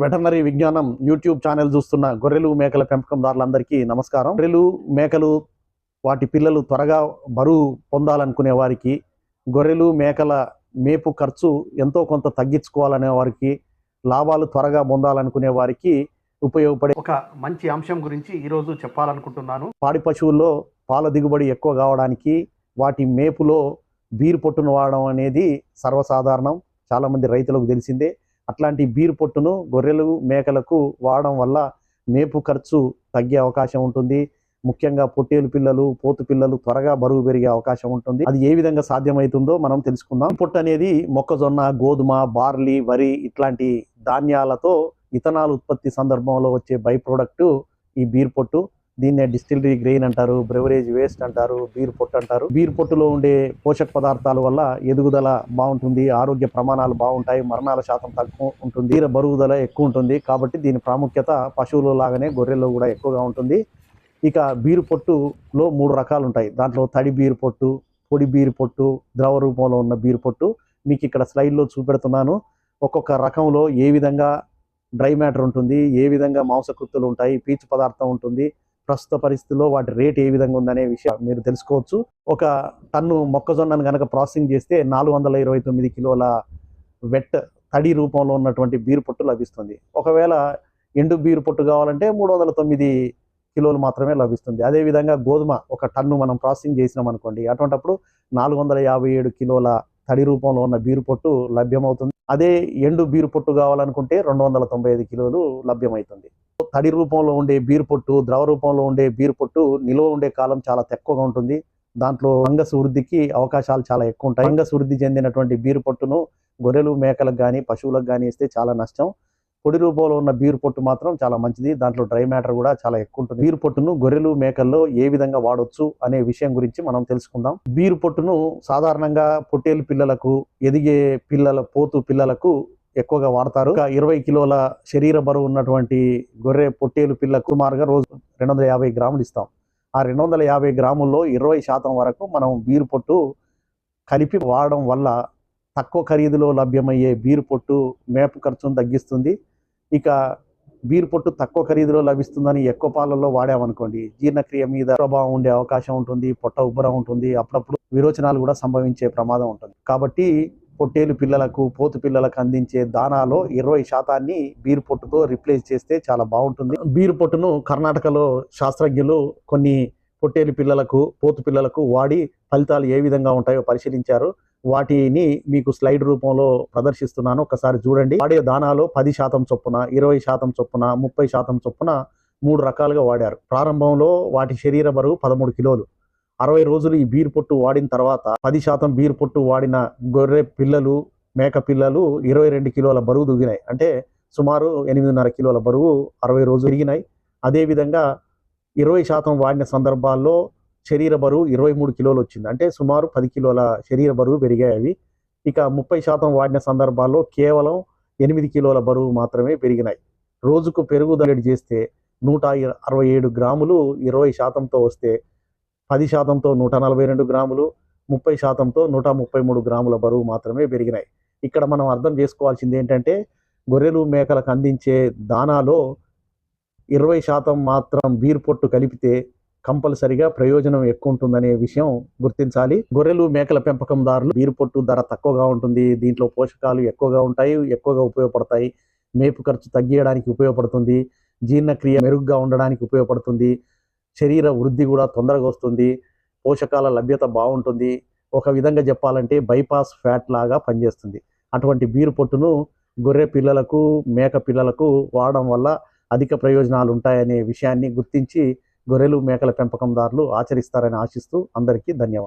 Veterinary విజ్ఞానం YouTube channel చూస్తున్న గొర్రెలు మేకల పెంపకందారులందరికీ నమస్కారం. గొర్రెలు మేకలు వాటి పిల్లలు త్వరగా బరువు పొందాలనుకునే వారికి గొర్రెలు మేకల మేపు ఖర్చు ఎంతో కొంత తగ్గించుకోవాలనే వారికి లాభాలు త్వరగా పొందాలనుకునే వారికి ఉపయోగపడే ఒక మంచి అంశం గురించి ఈరోజు చెప్పాలనుకుంటున్నాను. పాడి పశువుల్లో పాల దిగుబడి ఎక్కువ కావడానికి వాటి మేపులో బీరు పొట్టును వాడడం అనేది సర్వసాధారణం. చాలామంది రైతులకు తెలిసిందే. అట్లాంటి బీరు పొట్టును గొర్రెలు మేకలకు వాడడం వల్ల మేపు ఖర్చు తగ్గే అవకాశం ఉంటుంది. ముఖ్యంగా పొట్టేలు పిల్లలు పోతు పిల్లలు త్వరగా బరువు పెరిగే అవకాశం ఉంటుంది. అది ఏ విధంగా సాధ్యమవుతుందో మనం తెలుసుకుందాం. పొట్టు అనేది మొక్కజొన్న గోధుమ బార్లీ వరి ఇట్లాంటి ధాన్యాలతో ఇథనాల్ ఉత్పత్తి సందర్భంలో వచ్చే బై ప్రోడక్ట్ ఈ బీర్ పొట్టు. దీన్నే డిస్టిలరీ గ్రెయిన్ అంటారు బ్రెవరేజ్ వేస్ట్ అంటారు బీర్ పొట్టు అంటారు. బీర్ పొట్టులో ఉండే పోషక పదార్థాల వల్ల ఎదుగుదల బాగుంటుంది ఆరోగ్య ప్రమాణాలు బాగుంటాయి మరణాల శాతం తక్కువ ఉంటుంది తీర బరుగుదల ఎక్కువ ఉంటుంది. కాబట్టి దీని ప్రాముఖ్యత పశువులు లాగానే గొర్రెల్లో కూడా ఎక్కువగా ఉంటుంది. ఇక బీరు పొట్టులో మూడు రకాలు ఉంటాయి. దాంట్లో తడి బీరు పొట్టు పొడి బీరు పొట్టు ద్రవ రూపంలో ఉన్న బీరు పొట్టు. మీకు ఇక్కడ స్లైడ్లో చూపెడుతున్నాను. ఒక్కొక్క రకంలో ఏ విధంగా డ్రై మ్యాటర్ ఉంటుంది ఏ విధంగా మాంసకృత్తులు ఉంటాయి పీచు పదార్థం ఉంటుంది ప్రస్తుత పరిస్థితుల్లో వాటి రేట్ ఏ విధంగా ఉందనే విషయం మీరు తెలుసుకోవచ్చు. ఒక టన్ను మొక్కజొన్నను కనుక ప్రాసెసింగ్ చేస్తే నాలుగు వందల ఇరవై తొమ్మిది కిలోల వెట్ తడి రూపంలో ఉన్నటువంటి బీరు పొట్టు లభిస్తుంది. ఒకవేళ ఎండు బీరు పొట్టు కావాలంటే మూడు వందల తొమ్మిది కిలోలు మాత్రమే లభిస్తుంది. అదేవిధంగా గోధుమ ఒక టన్ను మనం ప్రాసెసింగ్ చేసినాం అనుకోండి అటువంటప్పుడు నాలుగు వందల యాభై ఏడు కిలోల తడి రూపంలో ఉన్న బీరు పొట్టు లభ్యమవుతుంది. అదే ఎండు బీరు పొట్టు కావాలనుకుంటే రెండు వందల తొంభై ఐదు కిలోలు లభ్యమవుతుంది. తడి రూపంలో ఉండే బీరు పొట్టు ద్రవ రూపంలో ఉండే బీరు పొట్టు నిల్వ ఉండే కాలం చాలా తక్కువగా ఉంటుంది. దాంట్లో ఫంగస్ వృద్ధికి అవకాశాలు చాలా ఎక్కువ ఉంటాయి. ఫంగస్ వృద్ధి చెందినటువంటి బీరు పొట్టును గొర్రెలు మేకలకు కానీ పశువులకు కానీ ఇస్తే చాలా నష్టం. పొడి రూపంలో ఉన్న బీరు పొట్టు మాత్రం చాలా మంచిది. దాంట్లో డ్రై మ్యాటర్ కూడా చాలా ఎక్కువ ఉంటుంది. బీరు పొట్టును గొర్రెలు మేకల్లో ఏ విధంగా వాడొచ్చు అనే విషయం గురించి మనం తెలుసుకుందాం. బీరు పొట్టును సాధారణంగా పొట్టేలు పిల్లలకు ఎదిగే పిల్లల పోతు పిల్లలకు ఎక్కువగా వాడతారు. ఒక ఇరవై కిలోల శరీర బరువు ఉన్నటువంటి గొర్రె పొట్టేలు పిల్ల కుమారుగా రోజు రెండు వందల యాభై గ్రాములు ఇస్తాం. ఆ రెండు వందల యాభై గ్రాముల్లో ఇరవై శాతం వరకు మనం బీరు పొట్టు కలిపి వాడడం వల్ల తక్కువ ఖరీదులో లభ్యమయ్యే బీరు పొట్టు మేపు ఖర్చును తగ్గిస్తుంది. ఇక బీరు పొట్టు తక్కువ ఖరీదులో లభిస్తుందని ఎక్కువ పాలల్లో వాడామనుకోండి జీర్ణక్రియ మీద ప్రభావం ఉండే అవకాశం ఉంటుంది పొట్ట ఉబ్బరం ఉంటుంది అప్పుడప్పుడు విరోచనాలు కూడా సంభవించే ప్రమాదం ఉంటుంది. కాబట్టి పొట్టేలు పిల్లలకు పోతు పిల్లలకు అందించే దానాలో ఇరవై శాతాన్ని బీరు పొట్టుతో రిప్లేస్ చేస్తే చాలా బాగుంటుంది. బీరు పొట్టును కర్ణాటకలో శాస్త్రజ్ఞులు కొన్ని పొట్టేలు పిల్లలకు పోతు పిల్లలకు వాడి ఫలితాలు ఏ విధంగా ఉంటాయో పరిశీలించారు. వాటిని మీకు స్లైడ్ రూపంలో ప్రదర్శిస్తున్నాను. ఒకసారి చూడండి. వాడే దానాలో పది శాతం చొప్పున ఇరవై శాతం చొప్పున ముప్పై శాతం చొప్పున మూడు రకాలుగా వాడారు. ప్రారంభంలో వాటి శరీర బరువు పదమూడు కిలోలు. అరవై రోజులు ఈ బీర్ పొట్టు వాడిన తర్వాత పది శాతం బీర్ పొట్టు వాడిన గొర్రె పిల్లలు మేక పిల్లలు ఇరవై రెండు కిలోల బరువు దిగినాయి అంటే సుమారు ఎనిమిదిన్నర కిలోల బరువు అరవై రోజులు పెరిగినాయి. అదేవిధంగా ఇరవై శాతం వాడిన సందర్భాల్లో శరీర బరువు ఇరవై మూడు కిలోలు వచ్చింది. అంటే సుమారు పది కిలోల శరీర బరువు పెరిగాయి అవి. ఇక ముప్పై శాతం వాడిన సందర్భాల్లో కేవలం ఎనిమిది కిలోల బరువు మాత్రమే పెరిగినాయి. రోజుకు పెరుగుదల చేస్తే నూట అరవై ఏడు గ్రాములు ఇరవై శాతంతో వస్తే పది శాతంతో నూట నలభై రెండు గ్రాములు ముప్పై శాతంతో నూట ముప్పై మూడు గ్రాముల బరువు మాత్రమే పెరిగినాయి. ఇక్కడ మనం అర్థం చేసుకోవాల్సింది ఏంటంటే గొర్రెలు మేకలకు అందించే దానాలో ఇరవై శాతం మాత్రం బీర్ పొట్టు కలిపితే కంపల్సరిగా ప్రయోజనం ఎక్కువ ఉంటుందనే విషయం గుర్తించాలి. గొర్రెలు మేకల పెంపకందారులు బీరు పొట్టు ధర తక్కువగా ఉంటుంది దీంట్లో పోషకాలు ఎక్కువగా ఉంటాయి ఎక్కువగా ఉపయోగపడతాయి. మేపు ఖర్చు తగ్గియడానికి ఉపయోగపడుతుంది జీర్ణక్రియ మెరుగ్గా ఉండడానికి ఉపయోగపడుతుంది. శరీర వృద్ధి కూడా తొందరగా వస్తుంది పోషకాల లభ్యత బాగుంటుంది. ఒక విధంగా చెప్పాలంటే బైపాస్ ఫ్యాట్ లాగా పనిచేస్తుంది. అటువంటి బీరు పొట్టును గొర్రె పిల్లలకు మేక పిల్లలకు వాడడం వల్ల అధిక ప్రయోజనాలు ఉంటాయనే విషయాన్ని గుర్తించి గొర్రెలు మేకల పెంపకందారులు ఆచరిస్తారని ఆశిస్తూ అందరికీ ధన్యవాదాలు.